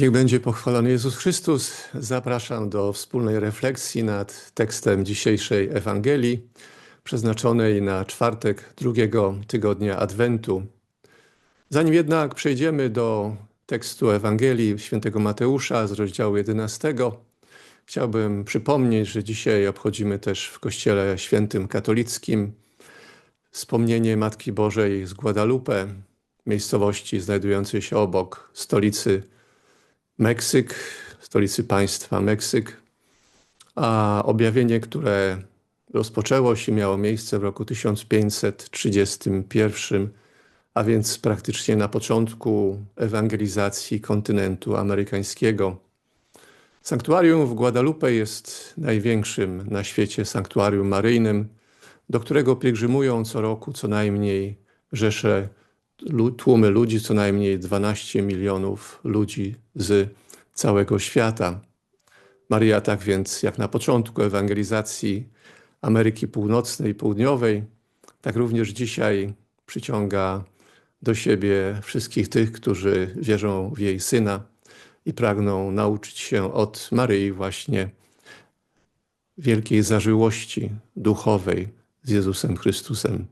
Niech będzie pochwalony Jezus Chrystus. Zapraszam do wspólnej refleksji nad tekstem dzisiejszej Ewangelii, przeznaczonej na czwartek drugiego tygodnia Adwentu. Zanim jednak przejdziemy do tekstu Ewangelii świętego Mateusza z rozdziału 11, chciałbym przypomnieć, że dzisiaj obchodzimy też w Kościele Świętym Katolickim wspomnienie Matki Bożej z Guadalupe, miejscowości znajdującej się obok stolicy Meksyk, stolicy państwa Meksyk, a objawienie, które rozpoczęło się, miało miejsce w roku 1531, a więc praktycznie na początku ewangelizacji kontynentu amerykańskiego. Sanktuarium w Guadalupe jest największym na świecie sanktuarium maryjnym, do którego pielgrzymują co roku co najmniej rzesze tłumy ludzi, co najmniej 12 milionów ludzi z całego świata. Maria, tak więc jak na początku ewangelizacji Ameryki Północnej i Południowej, tak również dzisiaj przyciąga do siebie wszystkich tych, którzy wierzą w jej syna i pragną nauczyć się od Maryi właśnie wielkiej zażyłości duchowej z Jezusem Chrystusem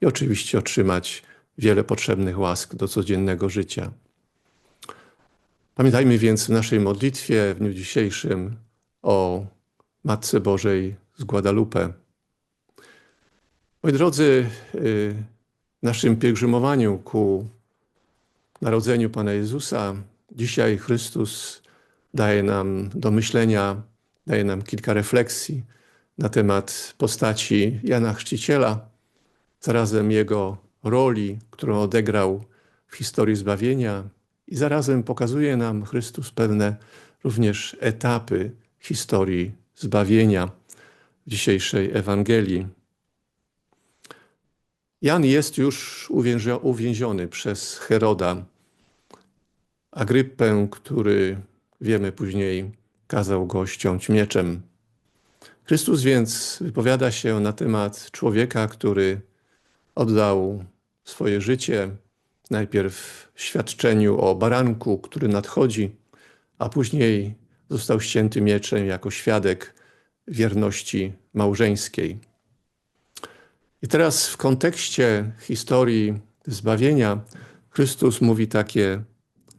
i oczywiście otrzymać wiele potrzebnych łask do codziennego życia. Pamiętajmy więc w naszej modlitwie w dniu dzisiejszym o Matce Bożej z Guadalupe. Moi drodzy, y, w naszym pielgrzymowaniu ku narodzeniu Pana Jezusa, dzisiaj Chrystus daje nam do myślenia, daje nam kilka refleksji na temat postaci Jana Chrzciciela, zarazem jego roli, którą odegrał w historii zbawienia i zarazem pokazuje nam Chrystus pewne również etapy historii zbawienia w dzisiejszej Ewangelii. Jan jest już uwięziony przez Heroda, Agryppę, który wiemy później kazał go ściąć mieczem. Chrystus więc wypowiada się na temat człowieka, który oddał swoje życie, najpierw w świadczeniu o baranku, który nadchodzi, a później został ścięty mieczem jako świadek wierności małżeńskiej. I teraz w kontekście historii zbawienia Chrystus mówi takie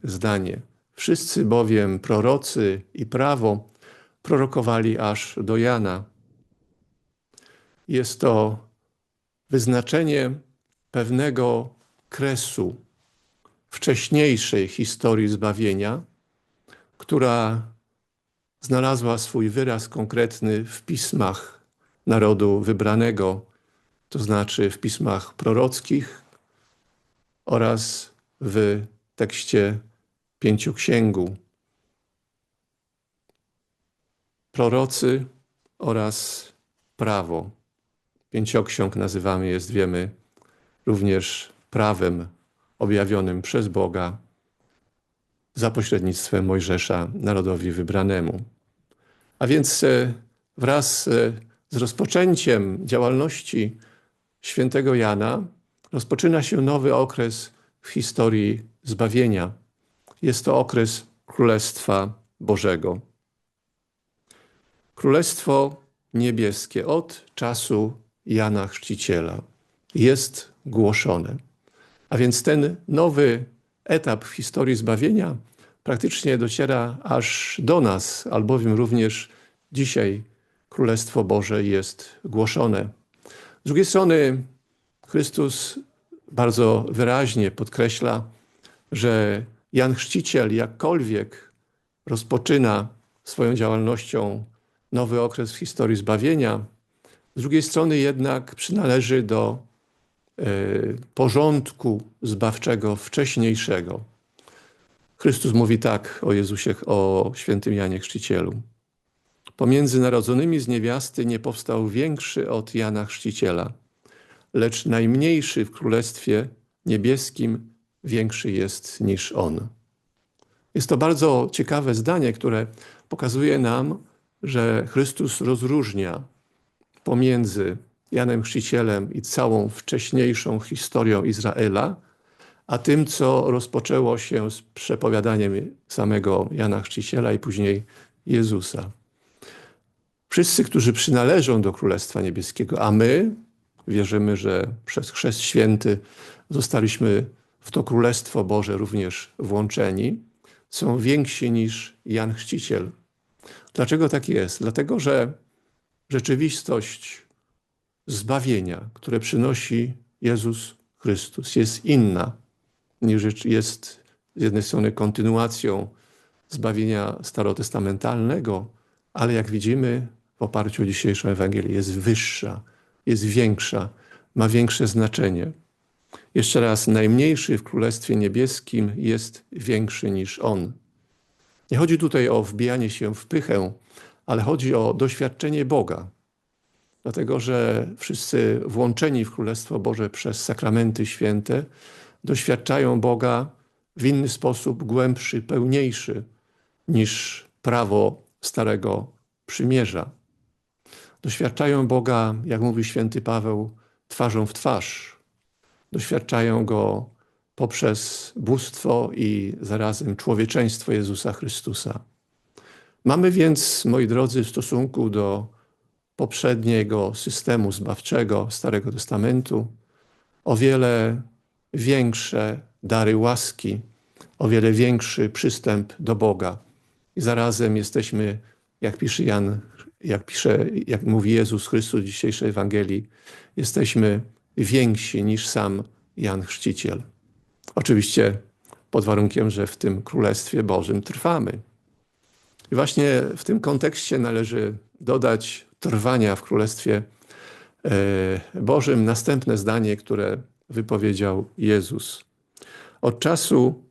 zdanie. Wszyscy bowiem prorocy i prawo prorokowali aż do Jana. Jest to wyznaczenie pewnego kresu wcześniejszej historii zbawienia, która znalazła swój wyraz konkretny w pismach narodu wybranego, to znaczy w pismach prorockich oraz w tekście pięcioksięgu. Prorocy oraz prawo. Pięcioksiąg nazywamy jest, wiemy, również prawem objawionym przez Boga za pośrednictwem Mojżesza narodowi wybranemu. A więc e, wraz e, z rozpoczęciem działalności świętego Jana rozpoczyna się nowy okres w historii zbawienia. Jest to okres Królestwa Bożego. Królestwo Niebieskie od czasu Jana Chrzciciela jest głoszone. A więc ten nowy etap w historii zbawienia praktycznie dociera aż do nas, albowiem również dzisiaj Królestwo Boże jest głoszone. Z drugiej strony Chrystus bardzo wyraźnie podkreśla, że Jan Chrzciciel jakkolwiek rozpoczyna swoją działalnością nowy okres w historii zbawienia, z drugiej strony jednak przynależy do porządku zbawczego wcześniejszego. Chrystus mówi tak o Jezusie, o świętym Janie Chrzcicielu. Pomiędzy narodzonymi z niewiasty nie powstał większy od Jana Chrzciciela, lecz najmniejszy w Królestwie Niebieskim większy jest niż on. Jest to bardzo ciekawe zdanie, które pokazuje nam, że Chrystus rozróżnia pomiędzy Janem Chrzcicielem i całą wcześniejszą historią Izraela, a tym, co rozpoczęło się z przepowiadaniem samego Jana Chrzciciela i później Jezusa. Wszyscy, którzy przynależą do Królestwa Niebieskiego, a my wierzymy, że przez Chrzest Święty zostaliśmy w to Królestwo Boże również włączeni, są więksi niż Jan Chrzciciel. Dlaczego tak jest? Dlatego, że rzeczywistość zbawienia, które przynosi Jezus Chrystus, jest inna niż jest z jednej strony kontynuacją zbawienia starotestamentalnego, ale jak widzimy w oparciu o dzisiejszą Ewangelię, jest wyższa, jest większa, ma większe znaczenie. Jeszcze raz, najmniejszy w Królestwie Niebieskim jest większy niż On. Nie chodzi tutaj o wbijanie się w pychę, ale chodzi o doświadczenie Boga. Dlatego, że wszyscy włączeni w Królestwo Boże przez sakramenty święte doświadczają Boga w inny sposób, głębszy, pełniejszy niż prawo Starego Przymierza. Doświadczają Boga, jak mówi święty Paweł, twarzą w twarz. Doświadczają Go poprzez bóstwo i zarazem człowieczeństwo Jezusa Chrystusa. Mamy więc, moi drodzy, w stosunku do poprzedniego systemu zbawczego Starego Testamentu o wiele większe dary łaski, o wiele większy przystęp do Boga. I zarazem jesteśmy, jak pisze Jan, jak pisze, jak mówi Jezus Chrystus w dzisiejszej Ewangelii, jesteśmy więksi niż sam Jan Chrzciciel. Oczywiście pod warunkiem, że w tym Królestwie Bożym trwamy. I właśnie w tym kontekście należy dodać trwania w Królestwie e, Bożym następne zdanie, które wypowiedział Jezus. Od czasu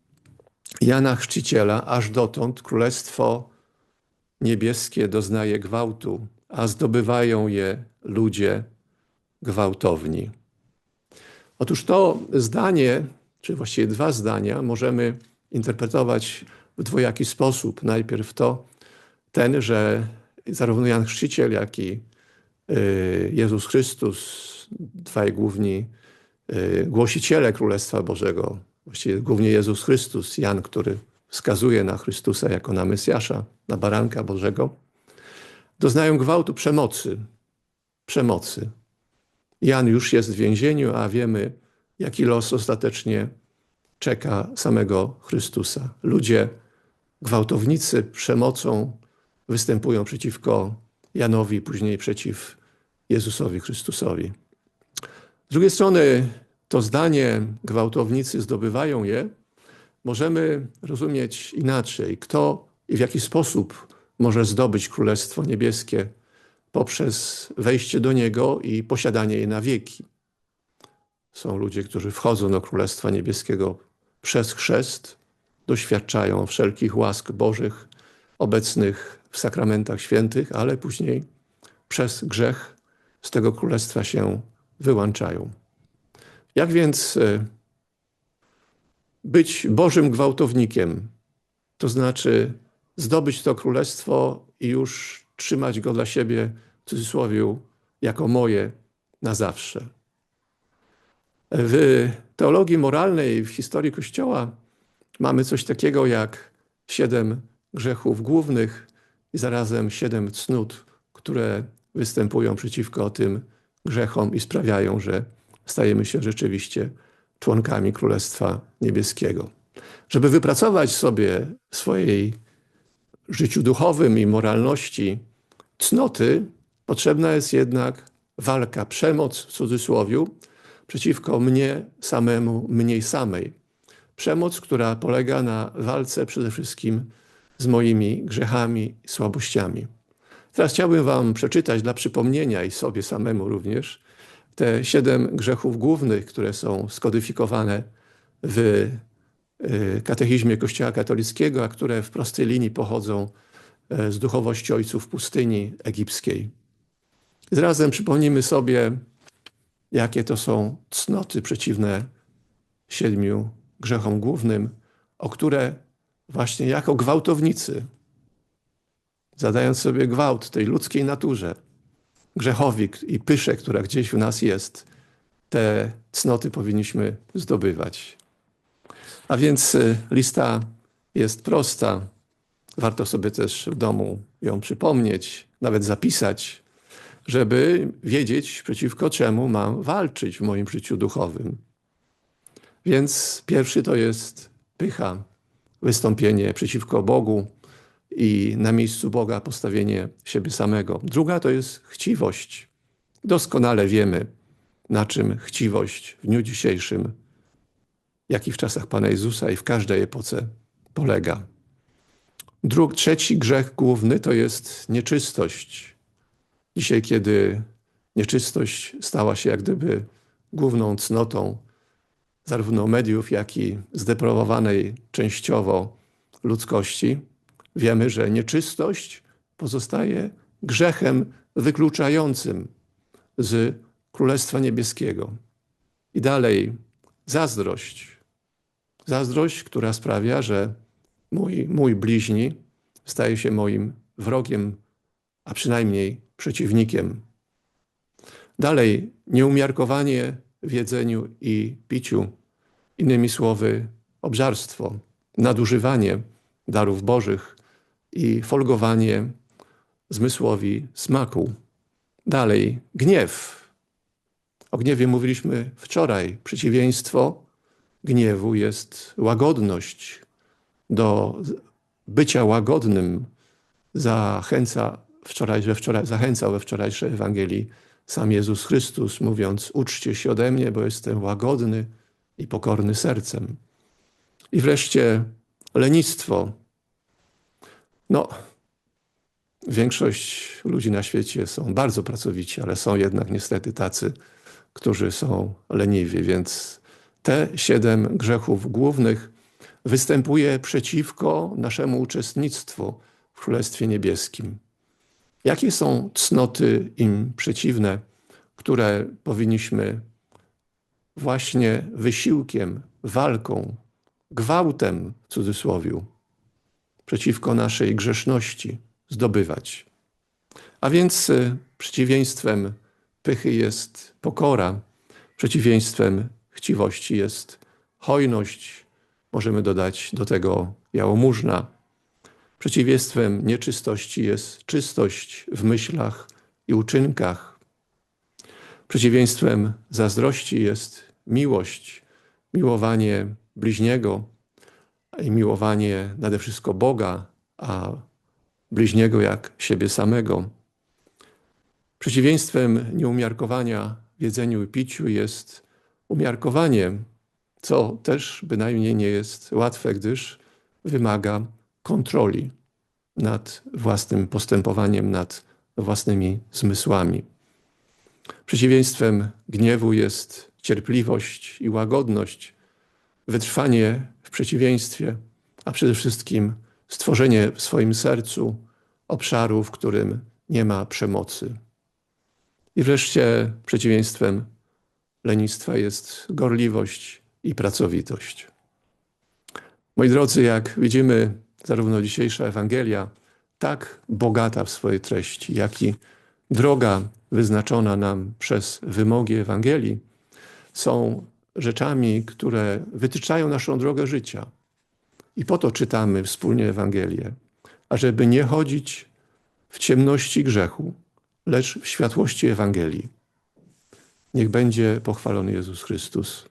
Jana Chrzciciela aż dotąd Królestwo Niebieskie doznaje gwałtu, a zdobywają je ludzie gwałtowni. Otóż to zdanie, czy właściwie dwa zdania, możemy interpretować w dwojaki sposób. Najpierw to ten, że zarówno Jan Chrzciciel, jak i y, Jezus Chrystus, dwaj główni y, głosiciele Królestwa Bożego, właściwie głównie Jezus Chrystus, Jan, który wskazuje na Chrystusa jako na Mesjasza, na baranka Bożego, doznają gwałtu przemocy. Przemocy. Jan już jest w więzieniu, a wiemy, jaki los ostatecznie czeka samego Chrystusa. Ludzie, gwałtownicy przemocą występują przeciwko Janowi, później przeciw Jezusowi Chrystusowi. Z drugiej strony, to zdanie gwałtownicy zdobywają je, możemy rozumieć inaczej. Kto i w jaki sposób może zdobyć Królestwo Niebieskie poprzez wejście do niego i posiadanie je na wieki. Są ludzie, którzy wchodzą do Królestwa Niebieskiego przez chrzest, doświadczają wszelkich łask Bożych obecnych w sakramentach świętych, ale później przez grzech z tego królestwa się wyłączają. Jak więc e, być Bożym gwałtownikiem, to znaczy zdobyć to królestwo i już trzymać go dla siebie, w cudzysłowie, jako moje na zawsze. W teologii moralnej, w historii Kościoła mamy coś takiego jak siedem grzechów głównych i zarazem siedem cnót, które występują przeciwko tym grzechom i sprawiają, że stajemy się rzeczywiście członkami Królestwa Niebieskiego. Żeby wypracować sobie w swojej życiu duchowym i moralności cnoty, potrzebna jest jednak walka, przemoc w cudzysłowie, przeciwko mnie samemu, mniej samej. Przemoc, która polega na walce przede wszystkim z moimi grzechami i słabościami. Teraz chciałbym Wam przeczytać dla przypomnienia i sobie samemu również te siedem grzechów głównych, które są skodyfikowane w y, katechizmie Kościoła katolickiego, a które w prostej linii pochodzą e, z duchowości ojców pustyni egipskiej. Zarazem przypomnimy sobie, jakie to są cnoty przeciwne siedmiu grzechom głównym, o które właśnie jako gwałtownicy, zadając sobie gwałt tej ludzkiej naturze, grzechowi i pysze, która gdzieś u nas jest, te cnoty powinniśmy zdobywać. A więc y, lista jest prosta. Warto sobie też w domu ją przypomnieć, nawet zapisać, żeby wiedzieć, przeciwko czemu mam walczyć w moim życiu duchowym. Więc pierwszy to jest pycha, wystąpienie przeciwko Bogu i na miejscu Boga postawienie siebie samego. Druga to jest chciwość. Doskonale wiemy, na czym chciwość w dniu dzisiejszym, jak i w czasach Pana Jezusa i w każdej epoce polega. Drug, trzeci grzech główny to jest nieczystość. Dzisiaj, kiedy nieczystość stała się jak gdyby główną cnotą zarówno mediów, jak i zdeprawowanej częściowo ludzkości, wiemy, że nieczystość pozostaje grzechem wykluczającym z Królestwa Niebieskiego. I dalej zazdrość. Zazdrość, która sprawia, że mój, mój bliźni staje się moim wrogiem, a przynajmniej przeciwnikiem. Dalej, nieumiarkowanie w jedzeniu i piciu, innymi słowy, obżarstwo, nadużywanie darów bożych i folgowanie zmysłowi smaku. Dalej, gniew. O gniewie mówiliśmy wczoraj. Przeciwieństwo gniewu jest łagodność. Do bycia łagodnym zachęca wczoraj, we wczoraj, zachęcał we wczorajszej Ewangelii sam Jezus Chrystus, mówiąc: Uczcie się ode mnie, bo jestem łagodny i pokorny sercem. I wreszcie lenistwo. No, większość ludzi na świecie są bardzo pracowici, ale są jednak niestety tacy, którzy są leniwi, więc te siedem grzechów głównych występuje przeciwko naszemu uczestnictwu w Królestwie Niebieskim. Jakie są cnoty im przeciwne, które powinniśmy właśnie wysiłkiem, walką, gwałtem w cudzysłowie przeciwko naszej grzeszności zdobywać? A więc y, przeciwieństwem pychy jest pokora, przeciwieństwem chciwości jest hojność, możemy dodać do tego jałmużna, Przeciwieństwem nieczystości jest czystość w myślach i uczynkach. Przeciwieństwem zazdrości jest miłość, miłowanie bliźniego i miłowanie nade wszystko Boga, a bliźniego jak siebie samego. Przeciwieństwem nieumiarkowania w jedzeniu i piciu jest umiarkowanie, co też bynajmniej nie jest łatwe, gdyż wymaga kontroli nad własnym postępowaniem, nad własnymi zmysłami. Przeciwieństwem gniewu jest cierpliwość i łagodność, wytrwanie w przeciwieństwie, a przede wszystkim stworzenie w swoim sercu obszaru, w którym nie ma przemocy. I wreszcie przeciwieństwem lenistwa jest gorliwość i pracowitość. Moi drodzy, jak widzimy, zarówno dzisiejsza Ewangelia, tak bogata w swojej treści, jak i droga wyznaczona nam przez wymogi Ewangelii, są rzeczami, które wytyczają naszą drogę życia. I po to czytamy wspólnie Ewangelię, ażeby nie chodzić w ciemności grzechu, lecz w światłości Ewangelii. Niech będzie pochwalony Jezus Chrystus.